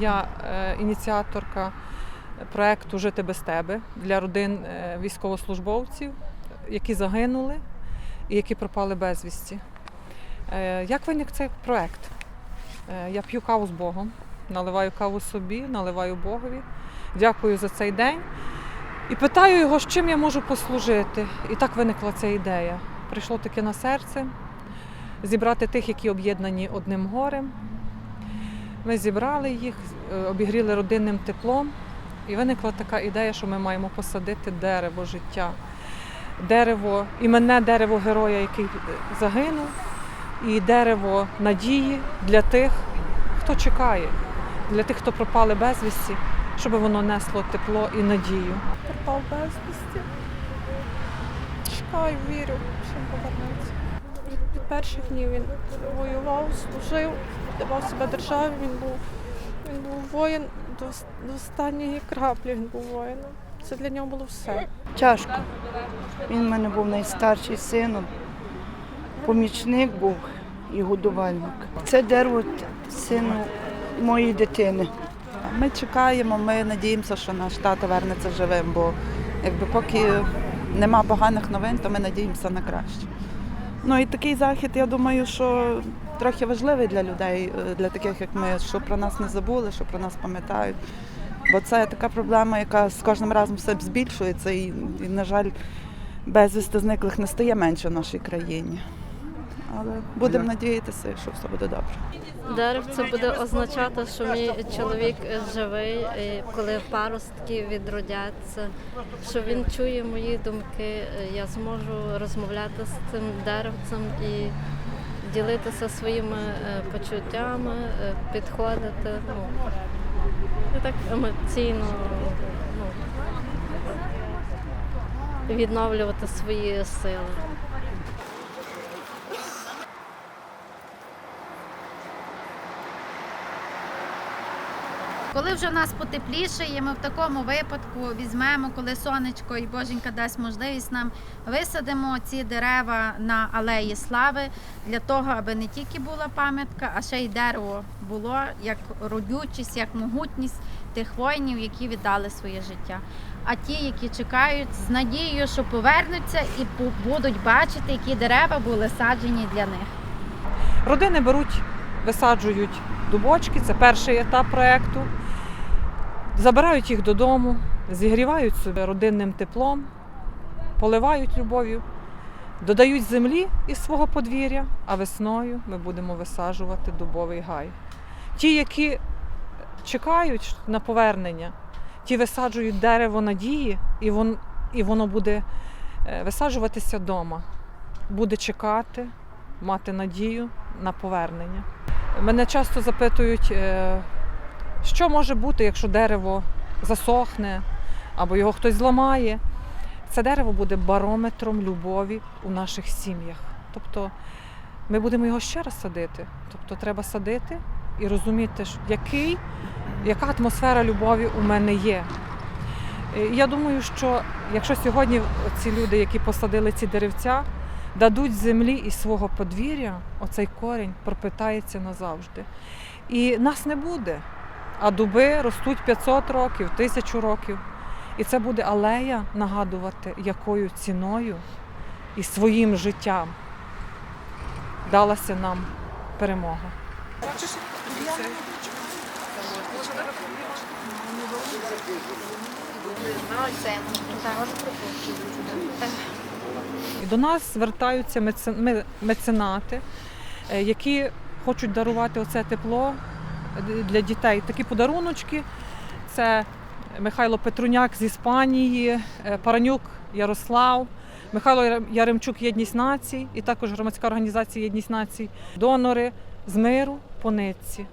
Я е, ініціаторка проекту Жити без тебе для родин е, військовослужбовців, які загинули і які пропали безвісті. Е, Як виник цей проект? Е, Я п'ю каву з Богом, наливаю каву собі, наливаю Богові. Дякую за цей день. І питаю його, з чим я можу послужити. І так виникла ця ідея. Прийшло таке на серце зібрати тих, які об'єднані одним горем. Ми зібрали їх, е, обігріли родинним теплом, і виникла така ідея, що ми маємо посадити дерево життя. Дерево, іменне дерево героя, який е, загинув, і дерево надії для тих, хто чекає, для тих, хто пропали безвісті, щоб воно несло тепло і надію. пропав безвісті. Чекаю, вірю, що повернеться. Перших днів він воював, служив, давав себе державі. Він був, він був воїн до, до останньої краплі. Він був воїном. Це для нього було все. Тяжко. Він в мене був найстарший син, помічник був і годувальник. Це дерево сину моєї дитини. Ми чекаємо, ми надіємося, що наш тато вернеться живим, бо якби поки нема поганих новин, то ми надіємося на краще. Ну і такий захід, я думаю, що трохи важливий для людей, е, для таких як ми, що про нас не забули, що про нас пам'ятають. Бо це така проблема, яка з кожним разом все збільшується, і, і на жаль, безвісти зниклих не стає менше в нашій країні. Але будемо надіятися, що все буде добре. Деревце буде означати, що мій чоловік живий, коли паростки відродяться, що він чує мої думки, я зможу розмовляти з цим деревцем і ділитися своїми е, почуттями, е, підходити. Ну, так емоційно ну, відновлювати свої сили. Коли вже в нас потеплішає, ми в такому випадку візьмемо, коли сонечко і Боженька дасть можливість нам висадимо ці дерева на алеї слави для того, аби не тільки була пам'ятка, а ще й дерево було як родючість, як могутність тих воїнів, які віддали своє життя. А ті, які чекають з надією, що повернуться і бу- будуть бачити, які дерева були саджені для них. Родини беруть, висаджують дубочки, це перший етап проєкту. Забирають їх додому, зігрівають себе родинним теплом, поливають любов'ю, додають землі із свого подвір'я, а весною ми будемо висаджувати дубовий гай. Ті, які чекають на повернення, ті висаджують дерево надії, і, вон, і воно буде е, висаджуватися вдома, буде чекати, мати надію на повернення. Мене часто запитують, е, що може бути, якщо дерево засохне або його хтось зламає. Це дерево буде барометром любові у наших сім'ях. Тобто ми будемо його ще раз садити. Тобто треба садити і розуміти, який, яка атмосфера любові у мене є. Е, Я думаю, що якщо сьогодні ці люди, які посадили ці деревця, дадуть землі із свого подвір'я, оцей корінь пропитається назавжди. І нас не буде. А дуби ростуть 500 років, 1000 років. І це буде алея нагадувати, якою ціною і своїм життям далася нам перемога. І до нас звертаються меценати, е, які хочуть дарувати оце тепло для дітей. Такі подаруночки. Це Михайло Петруняк з Іспанії, е, Паранюк Ярослав, Михайло Яремчук Єдність націй і також громадська організація Єдність націй, донори з миру по нитці.